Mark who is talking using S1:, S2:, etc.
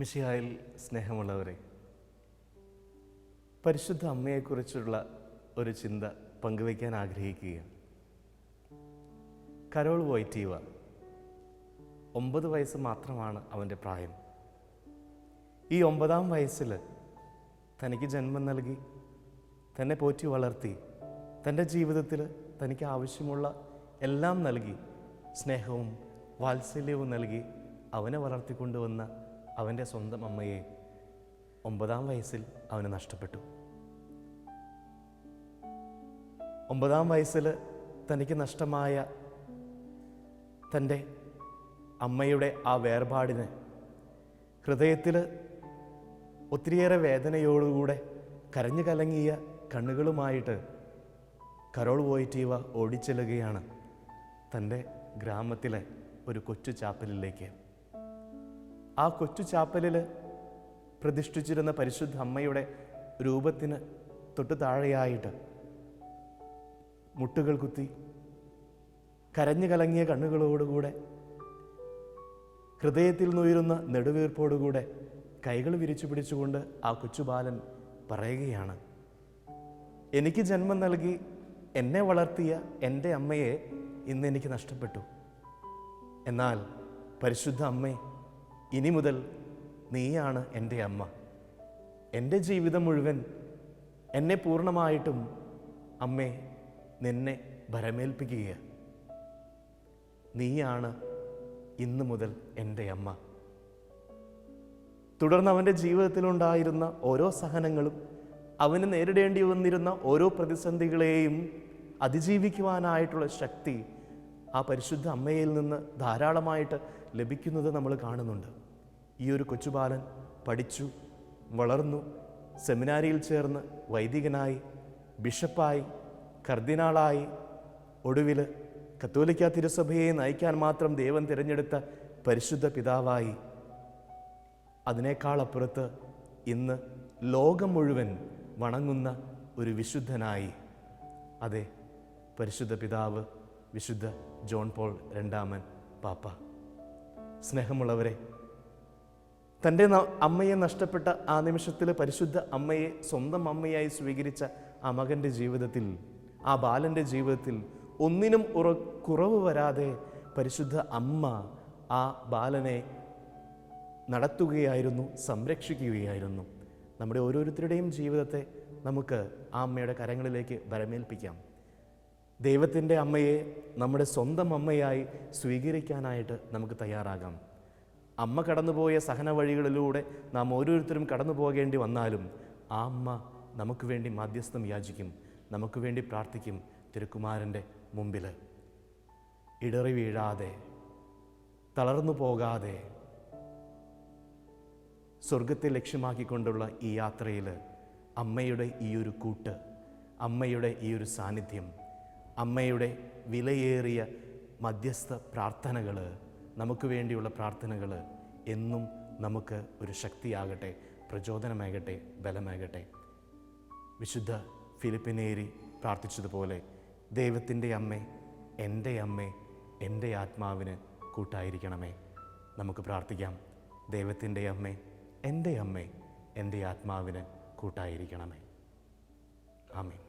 S1: മിഷിയായിൽ സ്നേഹമുള്ളവരെ പരിശുദ്ധ അമ്മയെക്കുറിച്ചുള്ള ഒരു ചിന്ത പങ്കുവയ്ക്കാൻ ആഗ്രഹിക്കുകയാണ് കരോൾ വോയ്റ്റീവ ഒമ്പത് വയസ്സ് മാത്രമാണ് അവന്റെ പ്രായം. ഈ ഒമ്പതാം വയസ്സിൽ തനിക്ക് ജന്മം നൽകി തന്നെ പോറ്റി വളർത്തി തന്റെ ജീവിതത്തിൽ തനിക്ക് ആവശ്യമുള്ള എല്ലാം നൽകി സ്നേഹവും വാത്സല്യവും നൽകി അവനെ വളർത്തിക്കൊണ്ടുവന്ന അവന്റെ സ്വന്തം അമ്മയെ ഒമ്പതാം വയസ്സിൽ അവന് നഷ്ടപ്പെട്ടു. ഒമ്പതാം വയസ്സിൽ തനിക്ക് നഷ്ടമായ തന്റെ അമ്മയുടെ ആ വേർപാടിന് ഹൃദയത്തിൽ ഒത്തിരിയേറെ വേദനയോടുകൂടെ കരഞ്ഞു കലങ്ങിയ കണ്ണുകളുമായിട്ട് കരോൾ വോയിറ്റീവ ഓടിച്ചെല്ലുകയാണ് തന്റെ ഗ്രാമത്തിലെ ഒരു കൊച്ചു ചാപ്പലിലേക്ക്. ആ കൊച്ചു ചാപ്പലിൽ പ്രതിഷ്ഠിച്ചിരുന്ന പരിശുദ്ധ അമ്മയുടെ രൂപത്തിന് തൊട്ടു താഴെയായിട്ട് മുട്ടുകൾ കുത്തി കരഞ്ഞു കലങ്ങിയ കണ്ണുകളോടുകൂടെ ഹൃദയത്തിൽ നുയരുന്ന നെടുവീർപ്പോടുകൂടെ കൈകൾ വിരിച്ചു പിടിച്ചുകൊണ്ട് ആ കൊച്ചുബാലൻ പറയുകയാണ് എനിക്ക് ജന്മം നൽകി എന്നെ വളർത്തിയ എന്റെ അമ്മയെ ഇന്ന് എനിക്ക് നഷ്ടപ്പെട്ടു. എന്നാൽ പരിശുദ്ധ അമ്മേ ഇനി മുതൽ നീയാണ് എന്റെ അമ്മ. എന്റെ ജീവിതം മുഴുവൻ എന്നെ പൂർണമായിട്ടും അമ്മേ നിന്നെ ഭരമേൽപ്പിക്കുക നീയാണ് ഇന്നു മുതൽ എന്റെ അമ്മ. തുടർന്ന് അവന്റെ ജീവിതത്തിലുണ്ടായിരുന്ന ഓരോ സഹനങ്ങളും അവന് നേരിടേണ്ടി വന്നിരുന്ന ഓരോ പ്രതിസന്ധികളെയും അതിജീവിക്കുവാനായിട്ടുള്ള ശക്തി ആ പരിശുദ്ധ അമ്മയിൽ നിന്ന് ധാരാളമായിട്ട് ലഭിക്കുന്നത് നമ്മൾ കാണുന്നുണ്ട്. ഈ ഒരു കൊച്ചുബാലൻ പഠിച്ചു വളർന്നു സെമിനാരിയിൽ ചേർന്ന് വൈദികനായി ബിഷപ്പായി കർദിനാളായി. ഒടുവിൽ കത്തോലിക്ക തിരുസഭയെ നയിക്കാൻ മാത്രം ദൈവം തിരഞ്ഞെടുത്ത പരിശുദ്ധ പിതാവായി. അതിനേക്കാളപ്പുറത്ത് ഇന്ന് ലോകം മുഴുവൻ വണങ്ങുന്ന ഒരു വിശുദ്ധനായി. അതെ പരിശുദ്ധ പിതാവ് വിശുദ്ധ ജോൺ പോൾ രണ്ടാമൻ പാപ്പ. സ്നേഹമുള്ളവരെ തന്റെ അമ്മയെ നഷ്ടപ്പെട്ട ആ നിമിഷത്തിൽ പരിശുദ്ധ അമ്മയെ സ്വന്തം അമ്മയായി സ്വീകരിച്ച ആ മകന്റെ ജീവിതത്തിൽ ആ ബാലന്റെ ജീവിതത്തിൽ ഒന്നിനും ഉറ കുറവ് വരാതെ പരിശുദ്ധ അമ്മ ആ ബാലനെ നടത്തുകയായിരുന്നു സംരക്ഷിക്കുകയായിരുന്നു. നമ്മുടെ ഓരോരുത്തരുടെയും ജീവിതത്തെ നമുക്ക് ആ അമ്മയുടെ കരങ്ങളിലേക്ക് വരമേൽപ്പിക്കാം. ദൈവത്തിന്റെ അമ്മയെ നമ്മുടെ സ്വന്തം അമ്മയായി സ്വീകരിക്കാനായിട്ട് നമുക്ക് തയ്യാറാകാം. അമ്മ കടന്നുപോയ സഹന വഴികളിലൂടെ നാം ഓരോരുത്തരും കടന്നു പോകേണ്ടി വന്നാലും ആ അമ്മ നമുക്ക് വേണ്ടി മാധ്യസ്ഥം യാചിക്കും നമുക്ക് വേണ്ടി പ്രാർത്ഥിക്കും തിരുക്കുമാരന്റെ മുമ്പിൽ. ഇടറി വീഴാതെ തളർന്നു പോകാതെ സ്വർഗത്തെ ലക്ഷ്യമാക്കിക്കൊണ്ടുള്ള ഈ യാത്രയിൽ അമ്മയുടെ ഈ ഒരു കൂട്ട് അമ്മയുടെ ഈ ഒരു സാന്നിധ്യം അമ്മയുടെ വിലയേറിയ മധ്യസ്ഥ പ്രാർത്ഥനകൾ നമുക്ക് വേണ്ടിയുള്ള പ്രാർത്ഥനകൾ എന്നും നമുക്ക് ഒരു ശക്തിയാകട്ടെ പ്രചോദനമാകട്ടെ ബലമാകട്ടെ. വിശുദ്ധ ഫിലിപ്പിനേരി പ്രാർത്ഥിച്ചതുപോലെ ദൈവത്തിന്റെ അമ്മേ എന്റെ അമ്മേ എന്റെ ആത്മാവിന് കൂട്ടായിരിക്കണമേ. നമുക്ക് പ്രാർത്ഥിക്കാം. ദൈവത്തിന്റെ അമ്മേ എന്റെ അമ്മേ എന്റെ ആത്മാവിന് കൂട്ടായിരിക്കണമേ. ആമീൻ.